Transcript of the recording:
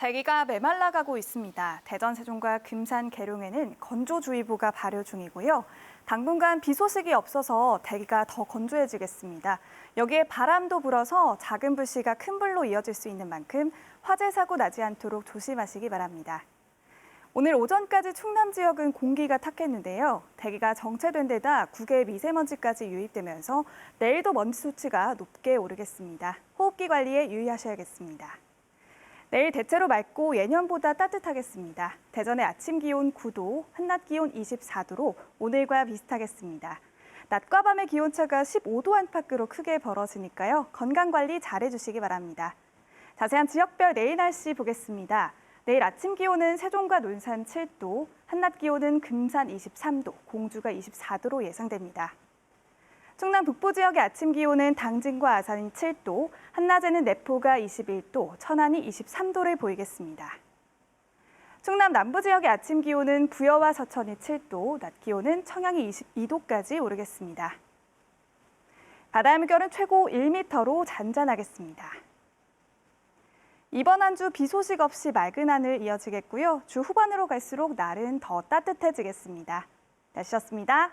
대기가 메말라가고 있습니다. 대전, 세종과 금산, 계룡에는 건조주의보가 발효 중이고요. 당분간 비 소식이 없어서 대기가 더 건조해지겠습니다. 여기에 바람도 불어서 작은 불씨가 큰 불로 이어질 수 있는 만큼 화재 사고 나지 않도록 조심하시기 바랍니다. 오늘 오전까지 충남 지역은 공기가 탁했는데요. 대기가 정체된 데다 국외 미세먼지까지 유입되면서 내일도 먼지 수치가 높게 오르겠습니다. 호흡기 관리에 유의하셔야겠습니다. 내일 대체로 맑고 예년보다 따뜻하겠습니다. 대전의 아침 기온 9도, 한낮 기온 24도로 오늘과 비슷하겠습니다. 낮과 밤의 기온차가 15도 안팎으로 크게 벌어지니까요. 건강 관리 잘 해주시기 바랍니다. 자세한 지역별 내일 날씨 보겠습니다. 내일 아침 기온은 세종과 논산 7도, 한낮 기온은 금산 23도, 공주가 24도로 예상됩니다. 충남 북부 지역의 아침 기온은 당진과 아산이 7도, 한낮에는 내포가 21도, 천안이 23도를 보이겠습니다. 충남 남부 지역의 아침 기온은 부여와 서천이 7도, 낮 기온은 청양이 22도까지 오르겠습니다. 바다의 물결은 최고 1m로 잔잔하겠습니다. 이번 한 주 비 소식 없이 맑은 하늘 이어지겠고요. 주 후반으로 갈수록 날은 더 따뜻해지겠습니다. 날씨였습니다.